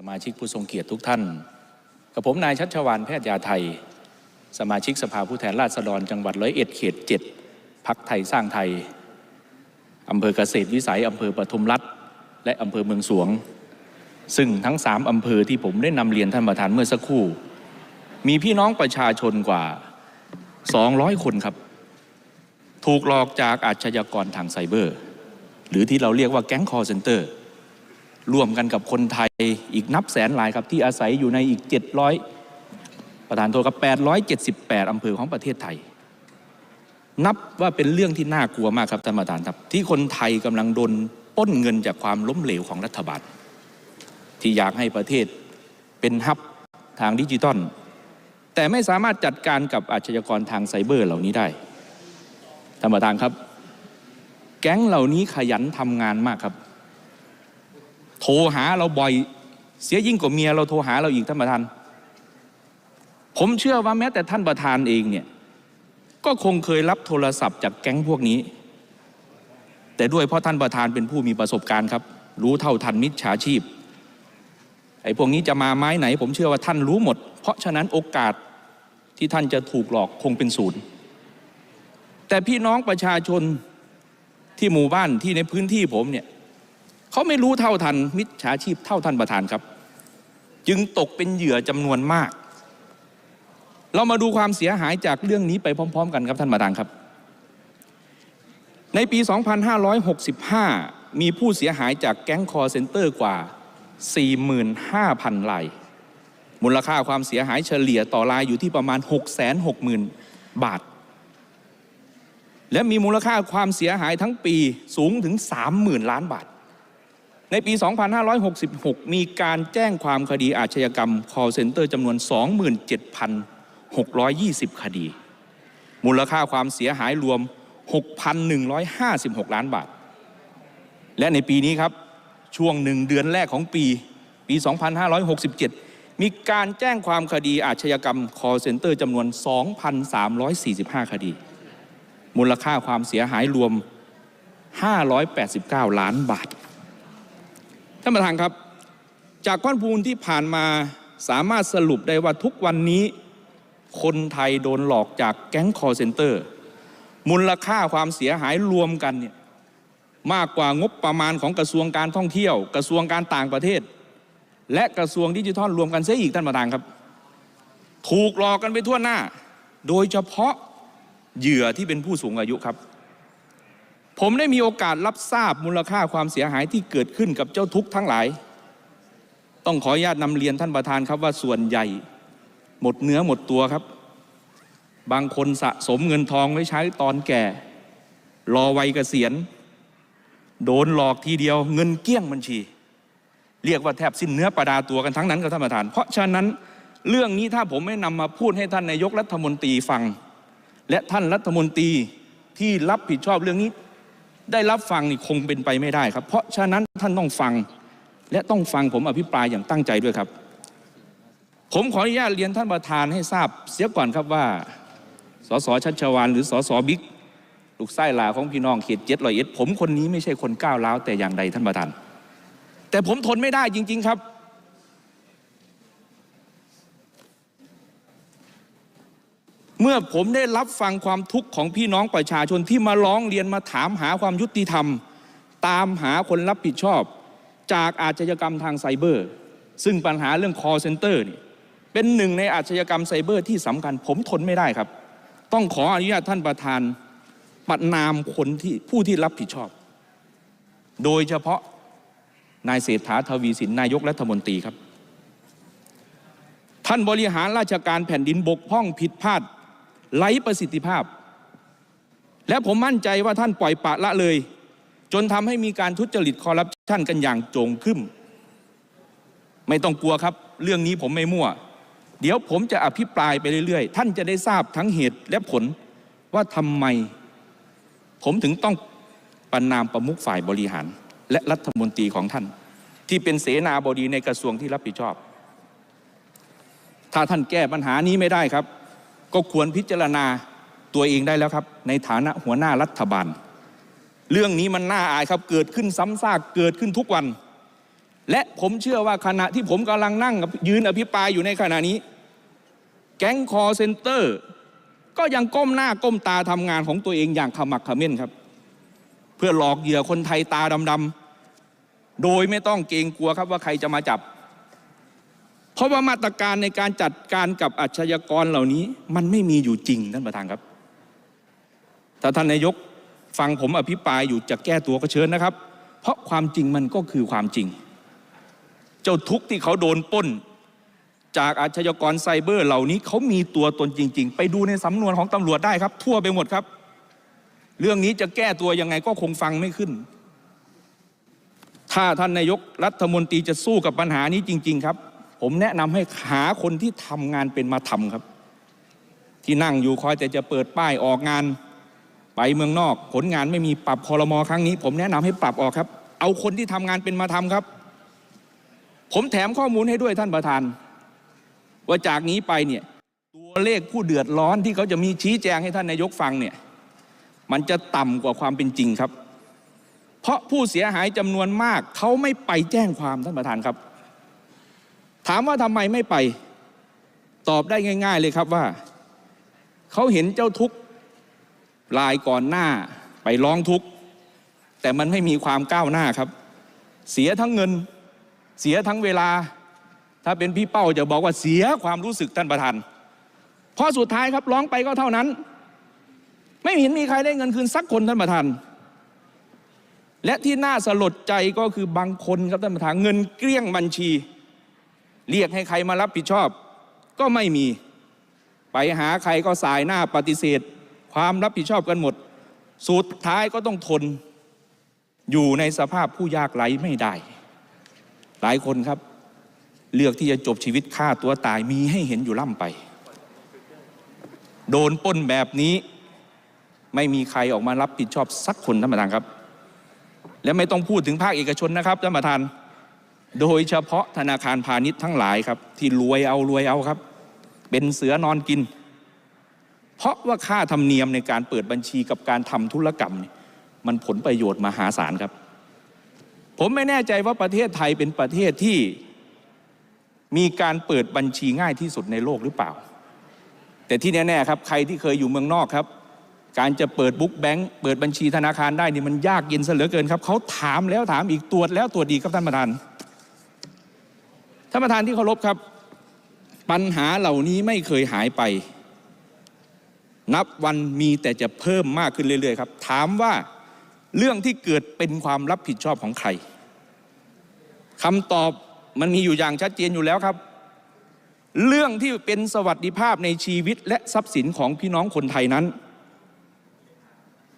สมาชิกผู้ทรงเกียรติทุกท่าน กับผมนายชัชวานแพทยาไทย สมาชิกสภาผู้แทนราษฎรจังหวัดร้อยเอ็ดเขตเจ็ดพักไทยสร้างไทย อำเภอเกษตรวิสัย อำเภอปทุมรัฐ และอำเภอเมืองสวง ซึ่งทั้งสามอำเภอที่ผมได้นำเรียนท่านประธานเมื่อสักครู่ มีพี่น้องประชาชนกว่า 200 คนครับ ถูกหลอกจากอาชญากรทางไซเบอร์ หรือที่เราเรียกว่าแก๊งคอร์เซนเตอร์ ร่วมกันกับคนไทยอีกนับแสนรายครับที่อาศัยอยู่ในอีก 700 ประธานโทษครับ 878 อำเภอของประเทศไทย นับว่าเป็นเรื่องที่น่ากลัวมากครับท่านประธานครับ ที่คนไทยกำลังโดนป้นเงินจากความล้มเหลวของรัฐบาล ที่อยากให้ประเทศเป็นฮับทางดิจิตอลแต่ไม่สามารถจัดการกับอาชญากรทางไซเบอร์เหล่านี้ได้ท่านประธานครับ แก๊งเหล่านี้ขยันทำงานมากครับ โทรหาเราบ่อย เสียยิ่งกว่าเมียเราโทรหาเราอีกท่านประธาน ผมเชื่อว่าแม้แต่ท่านประธานเองเนี่ย ก็คงเคยรับโทรศัพท์จากแก๊งพวกนี้ แต่ด้วยเพราะท่านประธานเป็นผู้มีประสบการณ์ครับ รู้เท่าทันมิจฉาชีพ ไอ้พวกนี้จะมาไม้ไหน ผมเชื่อว่าท่านรู้หมด เพราะฉะนั้นโอกาสที่ท่านจะถูกหลอกคงเป็นศูนย์ แต่พี่น้องประชาชนที่หมู่บ้านที่ในพื้นที่ผมเนี่ย เขาไม่รู้เท่าทันมิจฉาชีพเท่าท่านประธานครับ จึงตกเป็นเหยื่อจำนวนมาก เรามาดูความเสียหายจากเรื่องนี้ไปพร้อม ๆ กันครับท่านประธานครับ ในปี 2565 มีผู้เสียหายจากแก๊งคอร์เซนเตอร์กว่า 45,000รายมูลค่าความเสียหายเฉลี่ยต่อรายอยู่ที่ประมาณ 660,000 บาท และมีมูลค่าความเสียหายทั้งปีสูงถึง 30,000 ล้านบาท ในปี 2566 มีการแจ้งความคดีอาชญากรรม call center จำนวน 27,620 คดี มูลค่าความเสียหายรวม 6,156 ล้านบาท และในปีนี้ครับ ช่วงหนึ่งเดือนแรกของปี ปี 2567 มีการแจ้งความคดีอาชญากรรม call center จำนวน 2,345 คดี มูลค่าความเสียหายรวม 589 ล้านบาท ท่านประธานครับ จากข้อมูลที่ผ่านมาสามารถสรุปได้ว่าทุกวันนี้ คนไทยโดนหลอกจากแก๊งคอร์เซนเตอร์ มูลค่าความเสียหายรวมกันเนี่ยมากกว่างบประมาณของกระทรวงการท่องเที่ยว กระทรวงการต่างประเทศ และกระทรวงดิจิทัลรวมกันเสียอีกท่านประธานครับ ถูกหลอกกันไปทั่วหน้า โดยเฉพาะเหยื่อที่เป็นผู้สูงอายุครับ ผมได้มีโอกาสรับทราบมูลค่าความเสียหายที่เกิดขึ้นกับเจ้าทุกข์ทั้งหลาย ต้องขออนุญาตนำเรียนท่านประธานครับว่าส่วนใหญ่ หมดเนื้อหมดตัวครับ บางคนสะสมเงินทองไว้ใช้ตอนแก่ รอวัยเกษียณ โดนหลอกทีเดียวเงินเกี้ยงบัญชี เรียกว่าแทบสิ้นเนื้อประดาตัวกันทั้งนั้นครับท่านประธาน เพราะฉะนั้นเรื่องนี้ถ้าผมไม่นำมาพูดให้ท่านนายกรัฐมนตรีฟัง และท่านรัฐมนตรีที่รับผิดชอบเรื่องนี้ ได้รับฟังนี่คงเป็นไปไม่ได้ครับ เพราะฉะนั้นท่านต้องฟังและต้องฟังผมอภิปรายอย่างตั้งใจด้วยครับ ผมขออนุญาตเรียนท่านประธานให้ทราบเสียก่อนครับว่าสสชัชวานหรือสสบิ๊กลูกไส้หลาของพี่น้องเขตเจ็ดลอยเอ็ดผมคนนี้ไม่ใช่คนก้าวร้าวแต่อย่างใดท่านประธาน แต่ผมทนไม่ได้จริง ๆ ครับ เมื่อผมได้รับฟังความทุกข์ของพี่น้องประชาชนที่มาร้องเรียนมาถามหาความยุติธรรม ตามหาคนรับผิดชอบ จากอาชญากรรมทางไซเบอร์ ซึ่งปัญหาเรื่อง call center นี่เป็นหนึ่งในอาชญากรรมไซเบอร์ที่สำคัญผมทนไม่ได้ครับ ต้องขออนุญาตท่านประธานปัดนามคนที่ผู้ที่รับผิดชอบ โดยเฉพาะนายเศรษฐาทวีสินนายกรัฐมนตรีครับ ท่านบริหารราชการแผ่นดินบกพร่องผิดพลาด ไร้ประสิทธิภาพ และผมมั่นใจว่าท่านปล่อยปะละเลย จนทำให้มีการทุจริตคอร์รัปชันกันอย่างโจงครึ่มไม่ต้องกลัวครับ เรื่องนี้ผมไม่มั่ว เดี๋ยวผมจะอภิปรายไปเรื่อยๆ ท่านจะได้ทราบทั้งเหตุและผลว่าทำไม ผมถึงต้องประนามประมุขฝ่ายบริหาร และรัฐมนตรีของท่าน ที่เป็นเสนาบดีในกระทรวงที่รับผิดชอบ ถ้าท่านแก้ปัญหานี้ไม่ได้ครับ ก็ควรพิจารณาตัวเองได้แล้วครับ ในฐานะหัวหน้ารัฐบาล เรื่องนี้มันน่าอายครับเกิดขึ้นซ้ำซากเกิดขึ้นทุกวัน และผมเชื่อว่าขณะที่ผมกำลังนั่งยืนอภิปรายอยู่ในขณะนี้ แก๊งคอเซ็นเตอร์ ก็ยังก้มหน้าก้มตาทำงานของตัวเองอย่างขมักขม้นครับ เพื่อหลอกเหยื่อคนไทยตาดำๆโดยไม่ต้องเกรงกลัวครับว่าใครจะมาจับ เพราะว่ามาตรการในการจัดการกับอาชญากรเหล่านี้ มันไม่มีอยู่จริงท่านประธานครับ ถ้าท่านนายกฟังผมอภิปรายอยู่จะแก้ตัวก็เชิญนะครับ เพราะความจริงมันก็คือความจริง เจ้าทุกที่เขาโดนปล้น จากอาชญากรไซเบอร์เหล่านี้เขามีตัวตนจริง ๆ ไปดูในสำนวนของตำรวจได้ครับ ทั่วไปหมดครับ เรื่องนี้จะแก้ตัวยังไงก็คงฟังไม่ขึ้น ถ้าท่านนายกรัฐมนตรีจะสู้กับปัญหานี้จริง ๆ ครับ ผมแนะนำให้หาคนที่ทำงานเป็นมาทำครับ ที่นั่งอยู่คอยแต่จะเปิดป้ายออกงาน ไปเมืองนอก ผลงานไม่มีปรับคอรมอครั้งนี้ ผมแนะนำให้ปรับออกครับ เอาคนที่ทำงานเป็นมาทำครับ ผมแถมข้อมูลให้ด้วยท่านประธาน ว่าจากนี้ไปเนี่ยตัวเลขผู้เดือดร้อนที่เขาจะมีชี้แจงให้ท่านนายกฟังเนี่ยมันจะต่ำกว่าความเป็นจริงครับ เพราะผู้เสียหายจำนวนมากเขาไม่ไปแจ้งความท่านประธานครับ ถามว่าทำไมไม่ไป ตอบได้ง่าย ๆเลยครับว่า เขาเห็นเจ้าทุกข์รายก่อนหน้าไปร้องทุกข์แต่มันไม่มีความก้าวหน้าครับ เสียทั้งเงิน เสียทั้งเวลา ถ้าเป็นพี่เป้าจะบอกว่าเสียความรู้สึกท่านประธานเพราะสุดท้ายครับร้องไปก็เท่านั้น ไม่เห็นมีใครได้เงินคืนสักคนท่านประธานและที่น่าสลดใจก็คือบางคนครับท่านประธานเงินเกลี้ยงบัญชี เรียกให้ใครมารับผิดชอบ ก็ไม่มี ไปหาใครก็สายหน้าปฏิเสธ ความรับผิดชอบกันหมด สุดท้ายก็ต้องทน อยู่ในสภาพผู้ยากไร้ไม่ได้ หลายคนครับ เลือกที่จะจบชีวิตฆ่าตัวตายมีให้เห็นอยู่ล่ำไป โดนป้นแบบนี้ไม่มีใครออกมารับผิดชอบสักคนท่านประธานครับ และไม่ต้องพูดถึงภาคเอกชนนะครับท่านประธาน โดยเฉพาะธนาคารพาณิชย์ทั้งหลายครับ ที่รวยเอารวยเอาครับ เป็นเสือนอนกิน เพราะว่าค่าธรรมเนียมในการเปิดบัญชีกับการทำธุรกรรม มันผลประโยชน์มหาศาลครับ ผมไม่แน่ใจว่าประเทศไทยเป็นประเทศที่มีการเปิดบัญชีง่ายที่สุดในโลกหรือเปล่า แต่ที่แน่ๆครับใครที่เคยอยู่เมืองนอกครับ การจะเปิดบุ๊กแบงค์เปิดบัญชีธนาคารได้นี่มันยากเย็นเสยเหลือเกินครับเขาถามแล้วถามอีกตรวจแล้วตรวจอีครับท่านประธาน ท่านประธานที่เคารพครับ ปัญหาเหล่านี้ไม่เคยหายไป นับวันมีแต่จะเพิ่มมากขึ้นเรื่อยๆครับ ถามว่าเรื่องที่เกิดเป็นความรับผิดชอบของใครคำตอบมันมีอยู่อย่างชัดเจนอยู่แล้วครับ เรื่องที่เป็นสวัสดิภาพในชีวิตและทรัพย์สินของพี่น้องคนไทยนั้น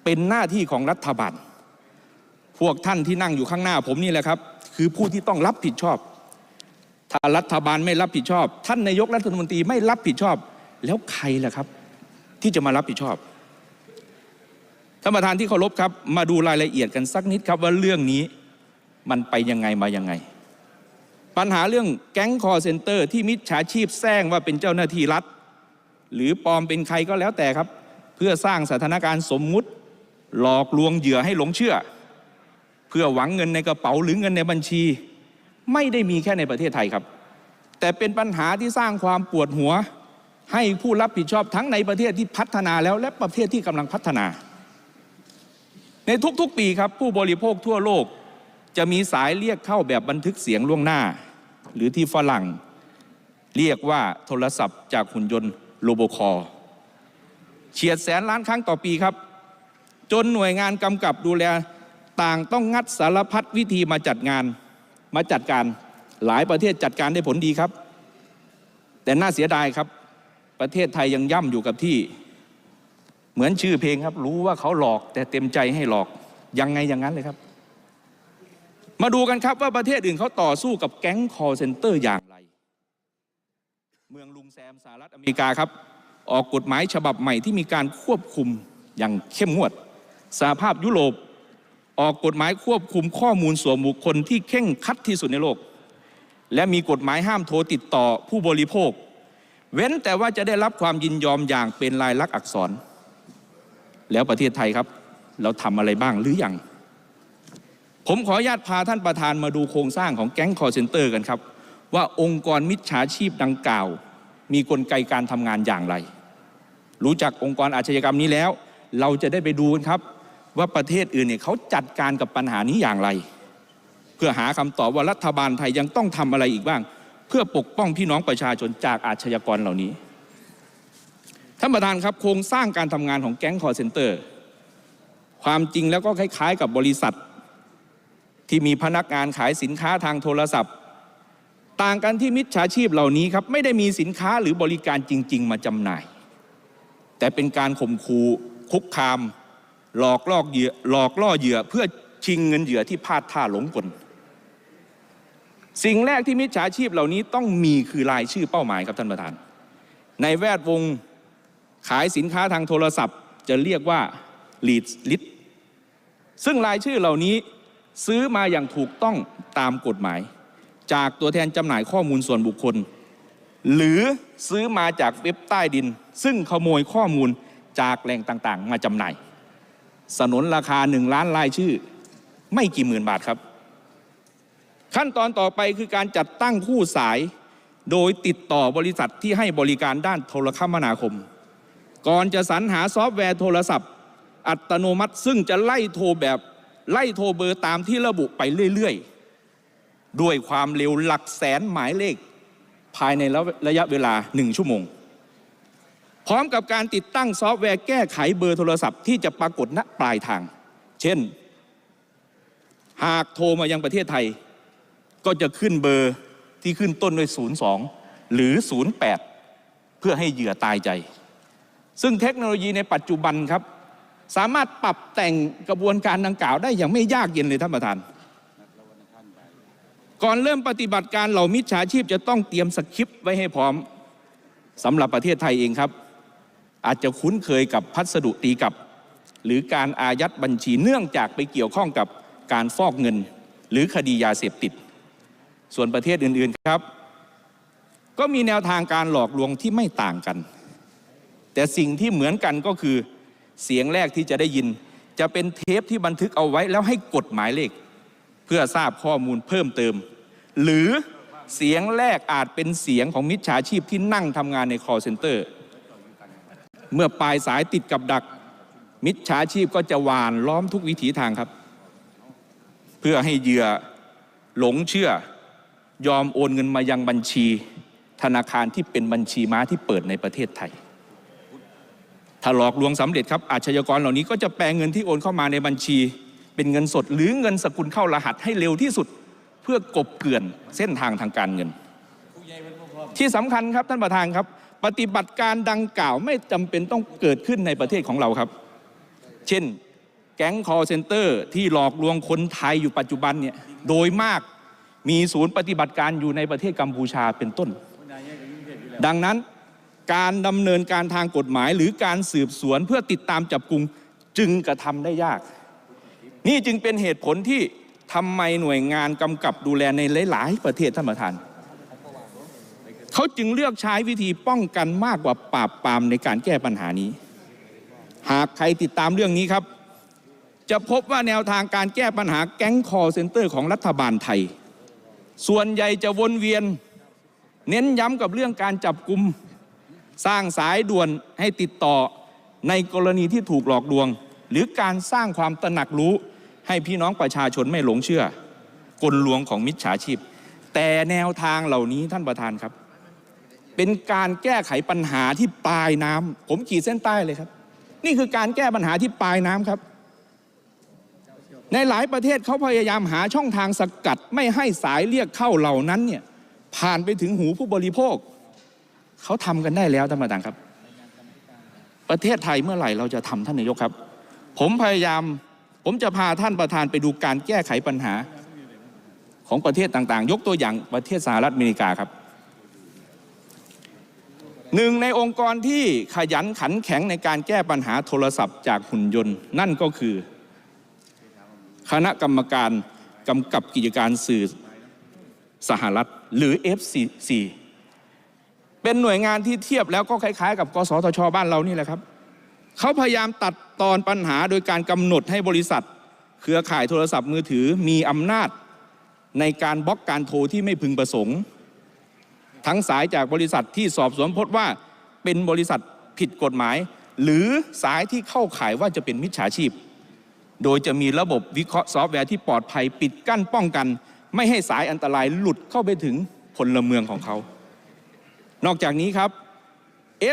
เป็นหน้าที่ของรัฐบาล พวกท่านที่นั่งอยู่ข้างหน้าผมนี่แหละครับ คือผู้ที่ต้องรับผิดชอบ ถ้ารัฐบาลไม่รับผิดชอบ ท่านนายกรัฐมนตรีไม่รับผิดชอบ แล้วใครล่ะครับ ที่จะมารับผิดชอบท่านประธานที่เคารพครับ มาดูรายละเอียดกันสักนิดครับว่าเรื่องนี้มันไปยังไงมายังไง ปัญหาเรื่องแก๊งคอเซ็นเตอร์ที่มิจฉาชีพแซงว่าเป็นเจ้าหน้าที่รัฐ หรือปลอมเป็นใครก็แล้วแต่ครับ เพื่อสร้างสถานการณ์สมมุติ หลอกลวงเหยื่อให้หลงเชื่อ เพื่อหวังเงินในกระเป๋าหรือเงินในบัญชี ไม่ได้มีแค่ในประเทศไทยครับ แต่เป็นปัญหาที่สร้างความปวดหัว ให้ผู้รับผิดชอบทั้งในประเทศที่พัฒนาแล้วและประเทศที่กำลังพัฒนา ในทุกๆปีครับผู้บริโภคทั่วโลก จะมีสายเรียกเข้าแบบบันทึกเสียงล่วงหน้า หรือที่ฝรั่ง เรียกว่าโทรศัพท์จากหุ่นยนต์โรโบคอเฉียดแสนล้านครั้งต่อปีครับ จนหน่วยงานกำกับดูแลต่างต้องงัดสารพัดวิธีมาจัดงาน มาจัดการหลายประเทศจัดการได้ผลดีครับ แต่น่าเสียดายครับ ประเทศไทยยังย่ำอยู่กับที่ เหมือนชื่อเพลงครับ รู้ว่าเขาหลอก แต่เต็มใจให้หลอกยังไงอย่างนั้นเลยครับ มาดูกันครับว่าประเทศอื่นเขาต่อสู้กับแก๊งคอเซ็นเตอร์อย่างไร เมืองลุงแซมสหรัฐอเมริกาครับ ออกกฎหมายฉบับใหม่ที่มีการควบคุมอย่างเข้มงวดสหภาพยุโรป ออกกฎหมายควบคุมข้อมูลส่วนบุคคลที่เข่งคัดที่สุดในโลก และมีกฎหมายห้ามโทรติดต่อผู้บริโภค เว้นแต่ว่าจะได้รับความยินยอมอย่างเป็นลายลักษณ์อักษร แล้วประเทศไทยครับ เราทำอะไรบ้างหรืออยังผมขออนุญาตพาท่านประธานมาดูโครงสร้างของแก๊งคอร์เซนเตอร์กันครับ ว่าองค์กรมิจฉาชีพดังกล่าว มีกลไกการทำงานอย่างไร รู้จักองค์กรอาชญากรรมนี้แล้ว เราจะได้ไปดูกันครับ ว่าประเทศอื่นเนี่ยเขาจัดการกับปัญหานี้อย่างไร เพื่อหาคำตอบว่ารัฐบาลไทยยังต้องทำอะไรอีกบ้าง เพื่อปกป้องพี่น้องประชาชนจากอาชญากรเหล่านี้ท่านประธานครับโครงสร้างการทำงานของแก๊งคอร์เซนเตอร์ ความจริงแล้วก็คล้าย ๆ กับบริษัท ที่มีพนักงานขายสินค้าทางโทรศัพท์ ต่างกันที่มิจฉาชีพเหล่านี้ครับไม่ได้มีสินค้าหรือบริการจริง ๆ มาจำหน่าย แต่เป็นการข่มขู่คุกคาม หลอกล่อเหยื่อหลอกล่อเหยื่อเพื่อชิงเงินเหยื่อที่พลาดท่าหลงกลสิ่งแรกที่มิจฉาชีพเหล่านี้ต้องมีคือรายชื่อเป้าหมายครับท่านประธาน ในแวดวงขายสินค้าทางโทรศัพท์ จะเรียกว่า lead list ซึ่งรายชื่อเหล่านี้ซื้อมาอย่างถูกต้องตามกฎหมาย จากตัวแทนจำหน่ายข้อมูลส่วนบุคคล หรือซื้อมาจากเว็บใต้ดิน ซึ่งขโมยข้อมูลจากแหล่งต่างๆ มาจำหน่าย สนนราคาหนึ่งล้านรายชื่อ ไม่กี่หมื่นบาทครับ ขั้นตอนต่อไปคือการจัดตั้งคู่สาย โดยติดต่อบริษัทที่ให้บริการด้านโทรคมนาคม ก่อนจะสรรหาซอฟต์แวร์โทรศัพท์ อัตโนมัติซึ่งจะไล่โทรแบบไล่โทรเบอร์ตามที่ระบุไปเรื่อยๆ ด้วยความเร็วหลักแสนหมายเลข ภายในระยะเวลาหนึ่งชั่วโมง พร้อมกับการติดตั้งซอฟต์แวร์แก้ไขเบอร์โทรศัพท์ที่จะปรากฏณปลายทาง เช่น หากโทรมายังประเทศไทย ก็จะขึ้นเบอร์ที่ขึ้นต้นด้วย 02 หรือ 08 เพื่อให้เหยื่อตายใจ ซึ่งเทคโนโลยีในปัจจุบันครับ สามารถปรับแต่งกระบวนการดังกล่าวได้อย่างไม่ยากเย็นเลยท่านประธานก่อนเริ่มปฏิบัติการเหล่ามิจฉาชีพจะต้องเตรียมสคริปต์ไว้ให้พร้อมสำหรับประเทศไทยเองครับ อาจจะคุ้นเคยกับพัสดุตีกับ หรือการอายัดบัญชีเนื่องจากไปเกี่ยวข้องกับการฟอกเงิน หรือคดียาเสพติด ส่วนประเทศอื่นๆครับ ก็มีแนวทางการหลอกลวงที่ไม่ต่างกัน แต่สิ่งที่เหมือนกันก็คือเสียงแรกที่จะได้ยิน จะเป็นเทปที่บันทึกเอาไว้แล้วให้กดหมายเลข เพื่อทราบข้อมูลเพิ่มเติม หรือเสียงแรกอาจเป็นเสียงของมิจฉาชีพที่นั่งทำงานใน call center เมื่อปลายสายติดกับดัก มิจฉาชีพก็จะหวานล้อมทุกวิถีทางครับ เพื่อให้เหยื่อหลงเชื่อยอมโอนเงินมายังบัญชี ธนาคารที่เป็นบัญชีม้าที่เปิดในประเทศไทย ถ้าหลอกลวงสำเร็จครับอาชญากรเหล่านี้ก็จะแปลงเงินที่โอนเข้ามาในบัญชี เป็นเงินสดหรือเงินสกุลเข้ารหัสให้เร็วที่สุด เพื่อกบเกลื่อนเส้นทางทางการเงิน ที่สำคัญครับท่านประธานครับ ปฏิบัติการดังกล่าวไม่จำเป็นต้องเกิดขึ้นในประเทศของเราครับ เช่น แก๊งคอร์เซนเตอร์ที่หลอกลวงคนไทยอยู่ปัจจุบันเนี่ยโดยมากมีศูนย์ปฏิบัติการอยู่ในประเทศกัมพูชาเป็นต้น ดังนั้นการดำเนินการทางกฎหมายหรือการสืบสวนเพื่อติดตามจับกลุ่มจึงกระทำได้ยาก นี่จึงเป็นเหตุผลที่ทำไมหน่วยงานกำกับดูแลในหลาย ๆ ประเทศท่านประธาน เขาจึงเลือกใช้วิธีป้องกันมากกว่าปราบปรามในการแก้ปัญหานี้ หากใครติดตามเรื่องนี้ครับ จะพบว่าแนวทางการแก้ปัญหาแก๊งคอเซนเตอร์ของรัฐบาลไทย ส่วนใหญ่จะวนเวียน เน้นย้ำกับเรื่องการจับกลุ่มสร้างสายด่วนให้ติดต่อในกรณีที่ถูกหลอกลวง หรือการสร้างความตระหนักรู้ ให้พี่น้องประชาชนไม่หลงเชื่อกลลวงของมิจฉาชีพ แต่แนวทางเหล่านี้ท่านประธานครับ เป็นการแก้ไขปัญหาที่ปลายน้ำผมขีดเส้นใต้เลยครับ นี่คือการแก้ปัญหาที่ปลายน้ำครับ ในหลายประเทศเขาพยายามหาช่องทางสกัดไม่ให้สายเรียกเข้าเหล่านั้นเนี่ยผ่านไปถึงหูผู้บริโภค เขาทำกันได้แล้วท่านประธานครับ ประเทศไทยเมื่อไหร่เราจะทำท่านนายกครับ ผมพยายามผมจะพาท่านประธานไปดูการแก้ไขปัญหาของประเทศต่างๆ ยกตัวอย่างประเทศสหรัฐอเมริกาครับ หนึ่งในองค์กรที่ขยันขันแข็งในการแก้ปัญหาโทรศัพท์จากหุ่นยนต์ นั่นก็คือ คณะกรรมการกำกับกิจการสื่อสหรัฐหรือ FCC เป็นหน่วยงานที่เทียบแล้วก็คล้ายๆ กับกสทช บ้านเรานี่แหละครับ เขาพยายามตัดตอนปัญหาโดยการกำหนดให้บริษัท เครือข่ายโทรศัพท์มือถือมีอำนาจในการบล็อกการโทรที่ไม่พึงประสงค์ ทั้งสายจากบริษัทที่สอบสวนพบว่าเป็นบริษัทผิดกฎหมาย หรือสายที่เข้าข่ายว่าจะเป็นมิจฉาชีพ โดยจะมีระบบวิเคราะห์ซอฟต์แวร์ที่ปลอดภัยปิดกั้นป้องกัน ไม่ให้สายอันตรายหลุดเข้าไปถึงพลเมืองของเขา นอกจากนี้ครับ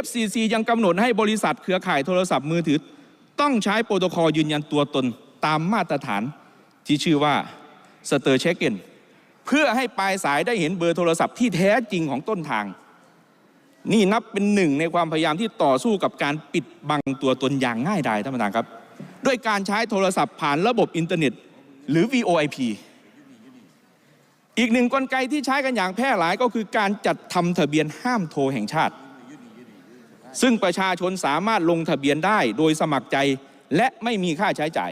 FCC ยังกำหนดให้บริษัทเครือข่ายโทรศัพท์มือถือ ต้องใช้โปรโตคอลยืนยันตัวตนตามมาตรฐานที่ชื่อว่า s t e r c h e c k i n เพื่อให้ปลายสายได้เห็นเบอร์โทรศัพท์ที่แท้จริงของต้นทาง นี่นับเป็นหนึ่งในความพยายามที่ต่อสู้กับการปิดบังตัวตนอย่างง่ายดายท่านประธานครับ ด้วยการใช้โทรศัพท์ผ่านระบบอินเทอร์เน็ต หรือ VoIP อีกหนึ่งกลไกที่ใช้กันอย่างแพร่หลายก็คือการจัดทำทะเบียนห้ามโทรแห่งชาติ ซึ่งประชาชนสามารถลงทะเบียนได้โดยสมัครใจและไม่มีค่าใช้จ่าย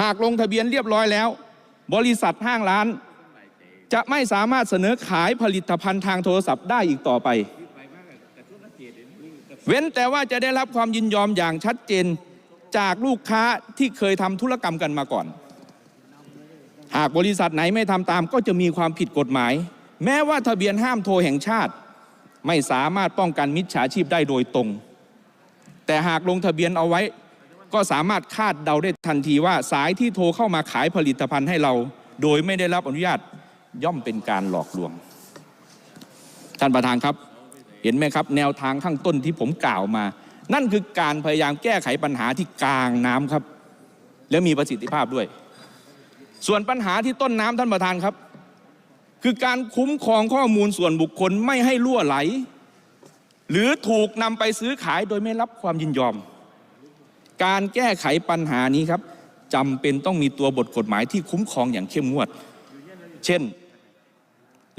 หากลงทะเบียนเรียบร้อยแล้ว บริษัทห้างร้าน จะไม่สามารถเสนอขายผลิตภัณฑ์ทางโทรศัพท์ได้อีกต่อไป เว้นแต่ว่าจะได้รับความยินยอมอย่างชัดเจนจากลูกค้าที่เคยทำธุรกรรมกันมาก่อน หากบริษัทไหนไม่ทำตามก็จะมีความผิดกฎหมาย แม้ว่าทะเบียนห้ามโทรแห่งชาติ ไม่สามารถป้องกันมิจฉาชีพได้โดยตรง แต่หากลงทะเบียนเอาไว้ ก็สามารถคาดเดาได้ทันทีว่าสายที่โทรเข้ามาขายผลิตภัณฑ์ให้เรา โดยไม่ได้รับอนุญาตย่อมเป็นการหลอกลวง ท่านประธานครับ เห็นไหมครับ แนวทางข้างต้นที่ผมกล่าวมา นั่นคือการพยายามแก้ไขปัญหาที่กลางน้ำครับ และมีประสิทธิภาพด้วย ส่วนปัญหาที่ต้นน้ำท่านประธานครับ คือการคุ้มครองข้อมูลส่วนบุคคลไม่ให้ล่วไหล หรือถูกนำไปซื้อขายโดยไม่รับความยินยอม การแก้ไขปัญหานี้ครับจำเป็นต้องมีตัวบทกฎหมายที่คุ้มครองอย่างเข้มงวด เช่น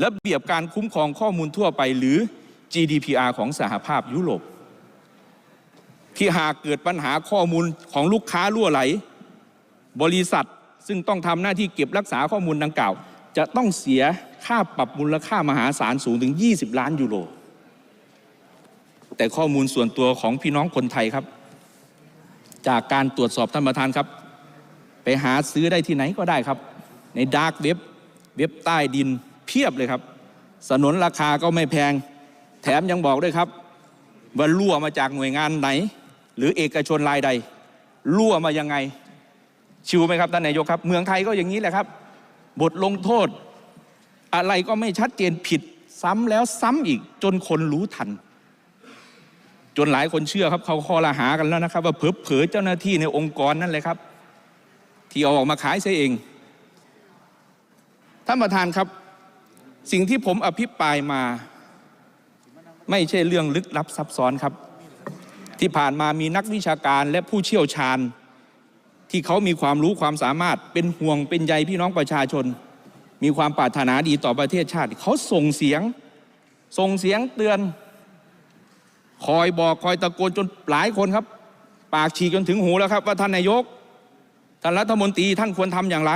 ระเบียบการคุ้มครองข้อมูลทั่วไปหรือ GDPR ของสหภาพยุโรปที่หากเกิดปัญหาข้อมูลของลูกค้าล่วไหล บริษัทซึ่งต้องทำหน้าที่เก็บรักษาข้อมูลดังกล่าว จะต้องเสียค่าปรับมูลค่ามหาศาลสูงถึง 20 ล้านยูโรแต่ข้อมูลส่วนตัวของพี่น้องคนไทยครับ จากการตรวจสอบท่านประธานครับ ไปหาซื้อได้ที่ไหนก็ได้ครับ ในดาร์กเว็บเว็บใต้ดินเพียบเลยครับ สนนราคาก็ไม่แพง แถมยังบอกด้วยครับ ว่ารั่วมาจากหน่วยงานไหน หรือเอกชนรายใด รั่วมายังไง ชิวไหมครับท่านนายกครับ เมืองไทยก็อย่างนี้แหละครับ บทลงโทษ อะไรก็ไม่ชัดเจนผิดซ้ำแล้วซ้ำอีกจนคนรู้ทัน จนหลายคนเชื่อครับเขาข้อละหากันแล้วนะครับ ว่าเผลอเผลอเจ้าหน้าที่ในองค์กรนั่นเลยครับ ที่เอาออกมาขายเสียเองท่านประธานครับ สิ่งที่ผมอภิปรายมา ไม่ใช่เรื่องลึกลับซับซ้อนครับ ที่ผ่านมามีนักวิชาการและผู้เชี่ยวชาญ ที่เขามีความรู้ความสามารถเป็นห่วงเป็นใยพี่น้องประชาชน มีความปรารถนาดีต่อประเทศชาติ เขาส่งเสียง ส่งเสียงเตือน คอยบอกคอยตะโกนจนหลายคนครับ ปากฉีกจนถึงหูแล้วครับว่าท่านนายกท่านรัฐมนตรีท่านควรทำอย่างไร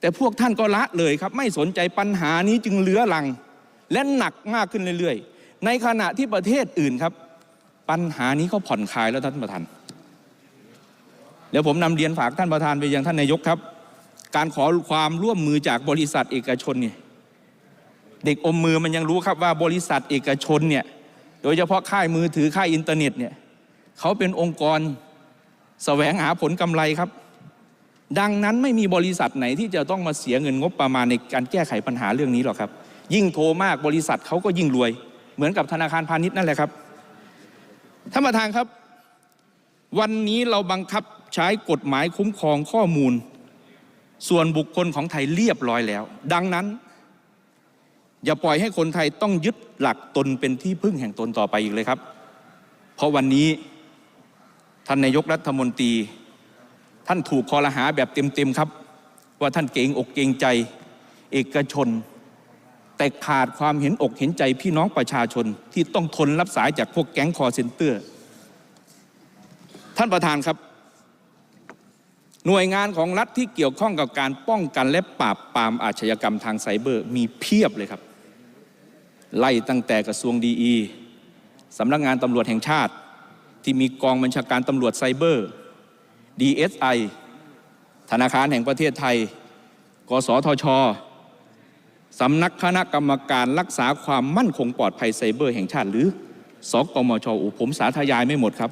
แต่พวกท่านก็ละเลยครับ ไม่สนใจปัญหานี้จึงเลื้อรัง และหนักมากขึ้นเรื่อยๆ ในขณะที่ประเทศอื่นครับ ปัญหานี้เขาผ่อนคลายแล้วท่านประธานเดี๋ยวผมนำเรียนฝากท่านประธานไปยังท่านนายกครับ การขอความร่วมมือจากบริษัทเอกชนเนี่ยเด็กอมมือมันยังรู้ครับว่าบริษัทเอกชนเนี่ย โดยเฉพาะค่ายมือถือค่ายอินเทอร์เน็ตเนี่ยเขาเป็นองค์กรแสวงหาผลกำไรครับ ดังนั้นไม่มีบริษัทไหนที่จะต้องมาเสียเงินงบประมาณในการแก้ไขปัญหาเรื่องนี้หรอกครับ ยิ่งโทรมากบริษัทเขาก็ยิ่งรวย เหมือนกับธนาคารพาณิชย์นั่นแหละครับท่านประธานครับ วันนี้เราบังคับใช้กฎหมายคุ้มครองข้อมูล ส่วนบุคคลของไทยเรียบร้อยแล้ว ดังนั้น อย่าปล่อยให้คนไทยต้องยึดหลักตนเป็นที่พึ่งแห่งตนต่อไปอีกเลยครับ เพราะวันนี้ท่านนายกรัฐมนตรี ท่านถูกคอรหาแบบเต็มๆครับ ว่าท่านเกรงอกเกรงใจ เอกชน แต่ขาดความเห็นอกเห็นใจพี่น้องประชาชนที่ต้องทนรับสายจากพวกแก๊งคอเซ็นเตอร์ ท่านประธานครับ หน่วยงานของรัฐที่เกี่ยวข้องกับการป้องกันและปราบปรามอาชญากรรมทางไซเบอร์มีเพียบเลยครับ ไล่ตั้งแต่กระทรวงดีอีสำนักงานตำรวจแห่งชาติ ที่มีกองบัญชาการตำรวจไซเบอร์ DSI ธนาคารแห่งประเทศไทย กสทช สำนักคณะกรรมการรักษาความมั่นคงปลอดภัยไซเบอร์แห่งชาติ หรือสกมชอุผมสาธยายไม่หมดครับ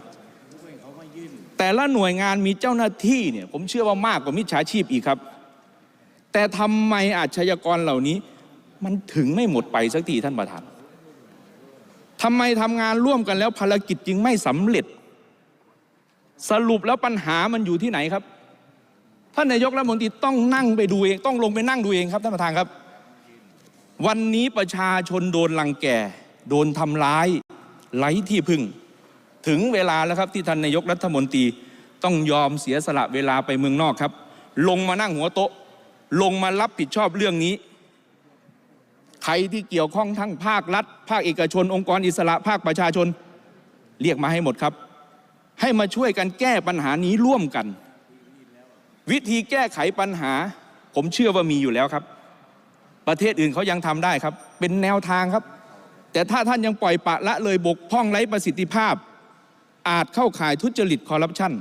แต่ละหน่วยงานมีเจ้าหน้าที่เนี่ยผมเชื่อว่ามากกว่ามิจฉาชีพอีกครับ แต่ทำไมอาชญากรเหล่านี้ มันถึงไม่หมดไปสักทีท่านประธานทำไมทำงานร่วมกันแล้วภารกิจจึงไม่สำเร็จ สรุปแล้วปัญหามันอยู่ที่ไหนครับ ท่านนายกรัฐมนตรีต้องนั่งไปดูเอง ต้องลงไปนั่งดูเองครับท่านประธานครับ วันนี้ประชาชนโดนลังแก โดนทำร้ายไร้ที่พึ่ง ถึงเวลาแล้วครับที่ท่านนายกรัฐมนตรีต้องยอมเสียสละเวลาไปเมืองนอกครับ ลงมานั่งหัวโต๊ะ ลงมารับผิดชอบเรื่องนี้ ใครที่เกี่ยวข้องทั้งภาครัฐ ภาคเอกชน องค์กรอิสระภาคประชาชน เรียกมาให้หมดครับ ให้มาช่วยกันแก้ปัญหานี้ร่วมกัน วิธีแก้ไขปัญหา ผมเชื่อว่ามีอยู่แล้วครับ ประเทศอื่นเขายังทำได้ครับ เป็นแนวทางครับ แต่ถ้าท่านยังปล่อยปะละเลยบกพร่องไร้ประสิทธิภาพ อาจเข้าข่ายทุจริตคอร์รัปชัน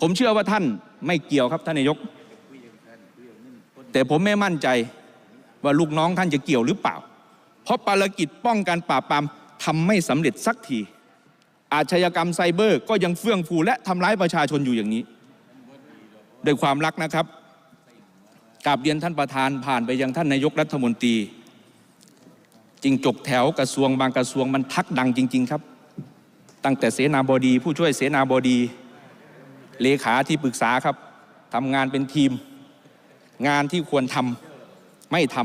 ผมเชื่อว่าท่านไม่เกี่ยวครับท่านนายก แต่ผมไม่มั่นใจ ว่าลูกน้องท่านจะเกี่ยวหรือเปล่า เพราะภารกิจป้องกันปราบปรามทำไม่สำเร็จสักที อาชญากรรมไซเบอร์ก็ยังเฟื่องฟูและทำร้ายประชาชนอยู่อย่างนี้ด้วยความรักนะครับกราบเรียนท่านประธานผ่านไปยังท่านนายกรัฐมนตรีจริงจกแถวกระทรวงบางกระทรวงมันทักดังจริง ๆ ครับ ตั้งแต่เสนาบดี ผู้ช่วยเสนาบดี เลขาที่ปรึกษาครับทำงานเป็นทีม งานที่ควรทำ ไม่ท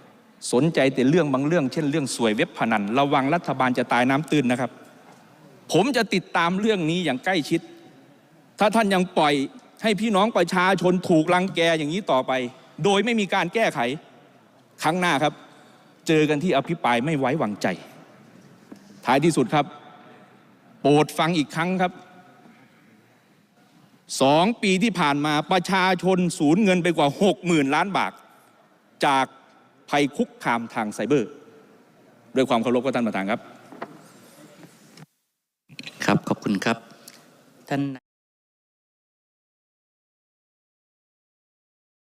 ำสนใจแต่เรื่องบางเรื่อง เช่นเรื่องสวยเว็บพนัน ระวังรัฐบาลจะตายน้ำตื้นนะครับ ผมจะติดตามเรื่องนี้อย่างใกล้ชิด ถ้าท่านยังปล่อยให้พี่น้องประชาชนถูกรังแกอย่างนี้ต่อไป โดยไม่มีการแก้ไข ครั้งหน้าครับ เจอกันที่อภิปรายไม่ไว้วางใจ ท้ายที่สุดครับ โปรดฟังอีกครั้งครับสองปีที่ผ่านมาประชาชนสูญเงินไปกว่า6 0,000ล้านบาท จากภัยคุกคามทางไซเบอร์ ด้วยความเคารพกับท่านประธานครับ ครับ ขอบคุณครับท่าน